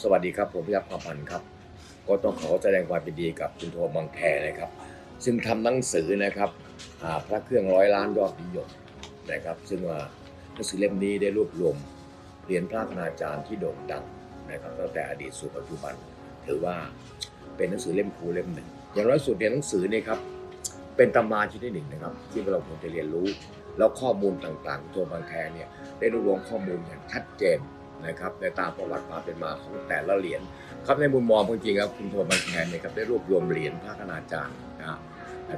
สวัสดีครับผมพิยักษ์ความพันธ์ครับ ก็ต้องขอแสดงความยินดีกับคุณโทบางแคนะครับ ซึ่งทำหนังสือนะครับพระเครื่องร้อยล้านยอดนิยมนะครับ ซึ่งว่าหนังสือเล่มนี้ได้รวบรวมเหรียญพระคณาจารย์ที่โด่งดังนะครับตั้งแต่อดีตสู่ปัจจุบัน ถือว่าเป็นหนังสือเล่มครูเล่มหนึ่ง อย่างน้อยสุดเนี่ยหนังสือเนี่ยครับเป็นตำราชิ้นที่หนึ่งนะครับ ที่เราควรจะเรียนรู้ แล้วข้อมูลต่างๆ ตัวบางแคเนี่ยได้รวบรวมข้อมูลอย่างชัดเจน นะครับในตามประวัติความเป็นมาของแต่ละเหรียญครับในมุมมองจริงๆครับคุณโทบางแคเนี่ยครับได้รวบรวมเหรียญพระคณาจารย์นะครับ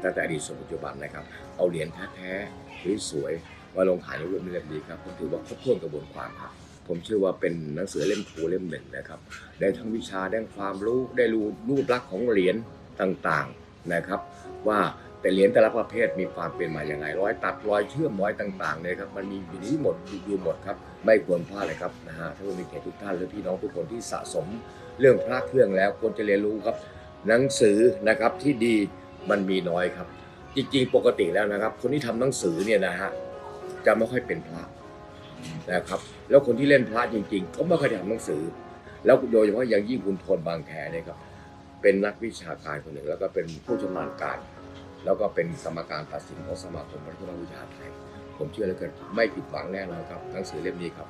ตั้งแต่อดีตสู่ปัจจุบันนะครับเอาเหรียญแท้ๆสวยๆมาลงขายในรูปเล่มนี้ครับผมถือว่าครบถ้วนกระบวนความครับผมเชื่อว่าเป็นหนังสือเล่มครูเล่มหนึ่งนะครับ ได้ทั้งวิชาได้ความรู้ได้รู้รูปลักษณ์ของเหรียญต่างๆนะครับ ว่า แต่เหรียญแต่ละประเภทมีความเป็นมาอย่างไรรอยตัดรอยเชื่อมรอยต่างๆเนี่ยครับมันมีอยู่นี้หมดอยู่หมดครับไม่ควรพลาดเลยครับนะฮะถ้ามีเกียรติทุกท่านและพี่น้องทุกคนที่สะสมเรื่องพระเครื่องแล้วควรจะเรียนรู้ครับ หนังสือนะครับที่ดีมันมีน้อยครับ จริงๆ ปกติแล้วนะครับ คนที่ทำหนังสือเนี่ยนะฮะจะไม่ค่อยเป็นพระนะครับ แล้วคนที่เล่นพระจริง ๆ ก็ไม่ค่อยทำหนังสือ แล้วโดยเฉพาะอย่างยิ่งคุณทนบางแคเนี่ยครับเป็นนักวิชาการคนหนึ่งแล้วก็เป็นผู้ชำนาญการ แล้วก็เป็นกรรมการตัดสินของสมาคมพระพุทธวิชาไทย ผมเชื่อเหลยเกินไม่ผิดหวังแน่นอนครับหนังสือเล่มนี้ครับ